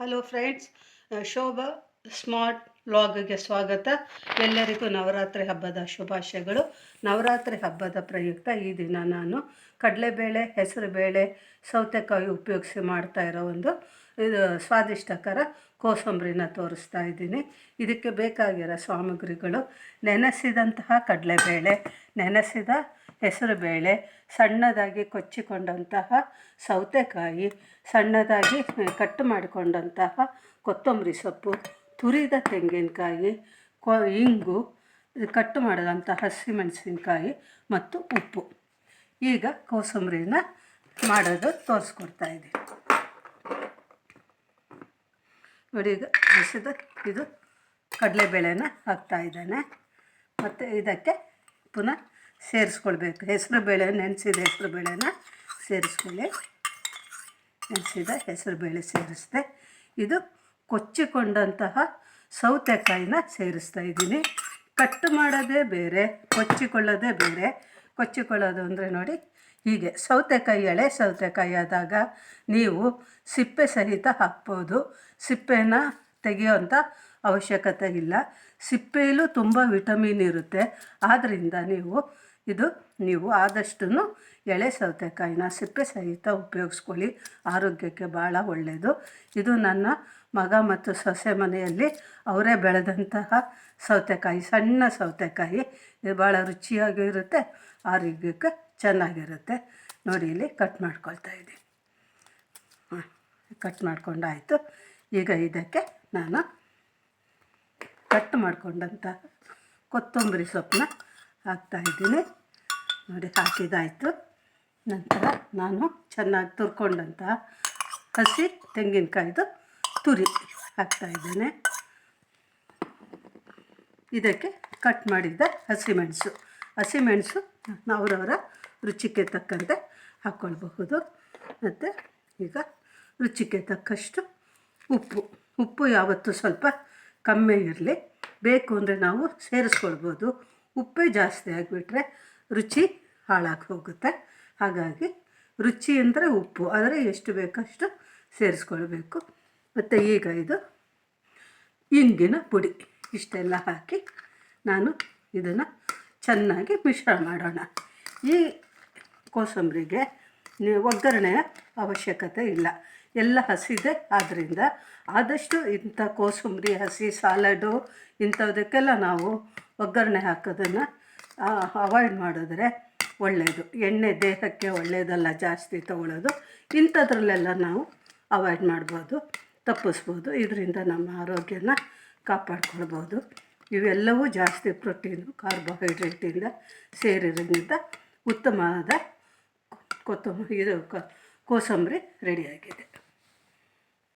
Hello friends Shobha smart ವ್ಲಾಗ್ಗೆ ಸ್ವಾಗತ. ಎಲ್ಲರಿಗೂ ನವರಾತ್ರಿ ಹಬ್ಬದ ಶುಭಾಶಯಗಳು. ನವರಾತ್ರಿ ಹಬ್ಬದ ಪ್ರಯುಕ್ತ ಈ ದಿನ ನಾನು ಕಡಲೆಬೇಳೆ, ಹೆಸರುಬೇಳೆ, ಸೌತೆಕಾಯಿ ಉಪಯೋಗಿಸಿ ಮಾಡ್ತಾ ಇರೋ ಒಂದು, ಇದು ಸ್ವಾದಿಷ್ಟಕರ ಕೋಸಂಬರಿನ ತೋರಿಸ್ತಾ ಇದ್ದೀನಿ. ಇದಕ್ಕೆ ಬೇಕಾಗಿರೋ ಸಾಮಗ್ರಿಗಳು ನೆನೆಸಿದಂತಹ ಕಡಲೆಬೇಳೆ, ನೆನೆಸಿದ ಹೆಸರುಬೇಳೆ ಸಣ್ಣದಾಗಿ ಕೊಚ್ಚಿಕೊಂಡಂತಹ ಸೌತೆಕಾಯಿ, ಸಣ್ಣದಾಗಿ ಕಟ್ ಮಾಡಿಕೊಂಡಂತಹ ಕೊತ್ತಂಬರಿ ಸೊಪ್ಪು, ತುರಿದ ತೆಂಗಿನಕಾಯಿ, ಕೊ, ಇಂಗು, ಕಟ್ ಮಾಡಿದಂಥ ಹಸಿಮೆಣಸಿನಕಾಯಿ ಮತ್ತು ಉಪ್ಪು. ಈಗ ಕೋಸಂಬರಿನ ಮಾಡೋದು ತೋರಿಸ್ಕೊಡ್ತಾ ಇದ್ದೀನಿ. ನೋಡಿ, ಈಗ ಹಸಿದ, ಇದು ಕಡಲೆಬೇಳೆನ ಹಾಕ್ತಾ ಇದ್ದಾನೆ. ಮತ್ತು ಇದಕ್ಕೆ ಪುನಃ ಸೇರಿಸ್ಕೊಳ್ಬೇಕು. ಹೆಸರು ಬೇಳೆ, ನೆನೆಸಿದ ಹೆಸರು ಬೇಳೆನ ಸೇರಿಸ್ಕೊಳ್ಳಿ. ನೆನೆಸಿದ ಹೆಸರು ಬೇಳೆ ಸೇರಿಸ್ದೆ. ಇದು ಕೊಚ್ಚಿಕೊಂಡಂತಹ ಸೌತೆಕಾಯಿನ ಸೇರಿಸ್ತಾ ಇದ್ದೀನಿ. ಕಟ್ ಮಾಡೋದೇ ಬೇರೆ, ಕೊಚ್ಚಿಕೊಳ್ಳೋದೇ ಬೇರೆ. ಕೊಚ್ಚಿಕೊಳ್ಳೋದು ಅಂದರೆ ನೋಡಿ, ಹೀಗೆ ಸೌತೆಕಾಯಿ, ಎಳೆ ಸೌತೆಕಾಯಿ ಆದಾಗ ನೀವು ಸಿಪ್ಪೆ ಸಹಿತ ಹಾಕ್ಬೋದು. ಸಿಪ್ಪೆನ ತೆಗೆಯೋಂಥ ಅವಶ್ಯಕತೆ ಇಲ್ಲ. ಸಿಪ್ಪೆಯಲ್ಲೂ ತುಂಬ ವಿಟಮಿನ್ ಇರುತ್ತೆ. ಆದ್ದರಿಂದ ನೀವು ಇದು ನೀವು ಆದಷ್ಟು ಎಳೆ ಸೌತೆಕಾಯಿನ ಸಿಪ್ಪೆ ಸಹಿತ ಉಪಯೋಗಿಸ್ಕೊಳ್ಳಿ. ಆರೋಗ್ಯಕ್ಕೆ ಭಾಳ ಒಳ್ಳೆಯದು ಇದು ನನ್ನ ಮಗ ಮತ್ತು ಸೊಸೆ ಮನೆಯಲ್ಲಿ ಅವರೇ ಬೆಳೆದಂತಹ ಸೌತೆಕಾಯಿ, ಸಣ್ಣ ಸೌತೆಕಾಯಿ. ಇದು ಭಾಳ ರುಚಿಯಾಗಿರುತ್ತೆ ಆರೋಗ್ಯಕ್ಕೆ ಚೆನ್ನಾಗಿರುತ್ತೆ. ನೋಡಿ, ಇಲ್ಲಿ ಕಟ್ ಮಾಡ್ಕೊಳ್ತಾ ಇದ್ದೀನಿ. ಕಟ್ ಮಾಡ್ಕೊಂಡಾಯಿತು. ಈಗ ಇದಕ್ಕೆ ನಾನು ಕಟ್ ಮಾಡಿಕೊಂಡಂತಹ ಕೊತ್ತಂಬರಿ ಸೊಪ್ಪನ್ನ ಹಾಕ್ತಾಯಿದ್ದೀನಿ ನೋಡಿ, ಹಾಕಿದಾಯಿತು. ನಂತರ ನಾನು ಚೆನ್ನಾಗಿ ತುರ್ಕೊಂಡಂತ ಹಸಿ ತೆಂಗಿನಕಾಯ್ದು ತುರಿ ಹಾಕ್ತಾಯಿದ್ದೇನೆ ಇದಕ್ಕೆ ಕಟ್ ಮಾಡಿದ್ದ ಹಸಿಮೆಣಸು ಹಸಿಮೆಣಸು ಅವರವರ ರುಚಿಗೆ ತಕ್ಕಂತೆ ಹಾಕ್ಕೊಳ್ಬಹುದು ಮತ್ತು ಈಗ ರುಚಿಗೆ ತಕ್ಕಷ್ಟು ಉಪ್ಪು. ಉಪ್ಪು ಯಾವತ್ತೂ ಸ್ವಲ್ಪ ಕಮ್ಮಿ ಇರಲಿ. ಬೇಕು ಅಂದರೆ ನಾವು ಸೇರಿಸ್ಕೊಳ್ಬೋದು. ಉಪ್ಪೇ ಜಾಸ್ತಿ ಆಗಿಬಿಟ್ರೆ ರುಚಿ ಹಾಳಾಗಿ ಹೋಗುತ್ತೆ. ಹಾಗಾಗಿ ರುಚಿ ಅಂದರೆ ಉಪ್ಪು. ಆದರೆ ಎಷ್ಟು ಬೇಕಷ್ಟು ಸೇರಿಸ್ಕೊಳ್ಬೇಕು. ಮತ್ತು ಈಗ ಇದು ಇಂಗಿನ ಪುಡಿ. ಇಷ್ಟೆಲ್ಲ ಹಾಕಿ ನಾನು ಇದನ್ನು ಚೆನ್ನಾಗಿ ಮಿಶ್ರಣ ಮಾಡೋಣ. ಈ ಕೋಸಂಬರಿಗೆ ಒಗ್ಗರಣೆಯ ಅವಶ್ಯಕತೆ ಇಲ್ಲ. ಎಲ್ಲ ಹಸಿದೆ. ಆದ್ದರಿಂದ ಆದಷ್ಟು ಇಂಥ ಕೋಸಂಬರಿ, ಹಸಿ ಸಾಲಡು ಇಂಥದಕ್ಕೆಲ್ಲ ನಾವು ಒಗ್ಗರಣೆ ಹಾಕೋದನ್ನು ಅವಾಯ್ಡ್ ಮಾಡಿದ್ರೆ ಒಳ್ಳೆಯದು ಎಣ್ಣೆ ದೇಹಕ್ಕೆ ಒಳ್ಳೆಯದಲ್ಲ ಜಾಸ್ತಿ ತಗೊಳ್ಳೋದು ಇಂಥದ್ರಲ್ಲೆಲ್ಲ ನಾವು ಅವಾಯ್ಡ್ ಮಾಡ್ಬೋದು, ತಪ್ಪಿಸ್ಬೋದು. ಇದರಿಂದ ನಮ್ಮ ಆರೋಗ್ಯನ ಕಾಪಾಡ್ಕೊಳ್ಬೋದು. ಇವೆಲ್ಲವೂ ಜಾಸ್ತಿ ಪ್ರೋಟೀನು ಕಾರ್ಬೋಹೈಡ್ರೇಟಿಂದ ಸೇರಿರೋದ್ರಿಂದ ಉತ್ತಮವಾದ ಕೊತ್ತಂಬರಿ ಇದು ಕೋಸಂಬರಿ ರೆಡಿಯಾಗಿದೆ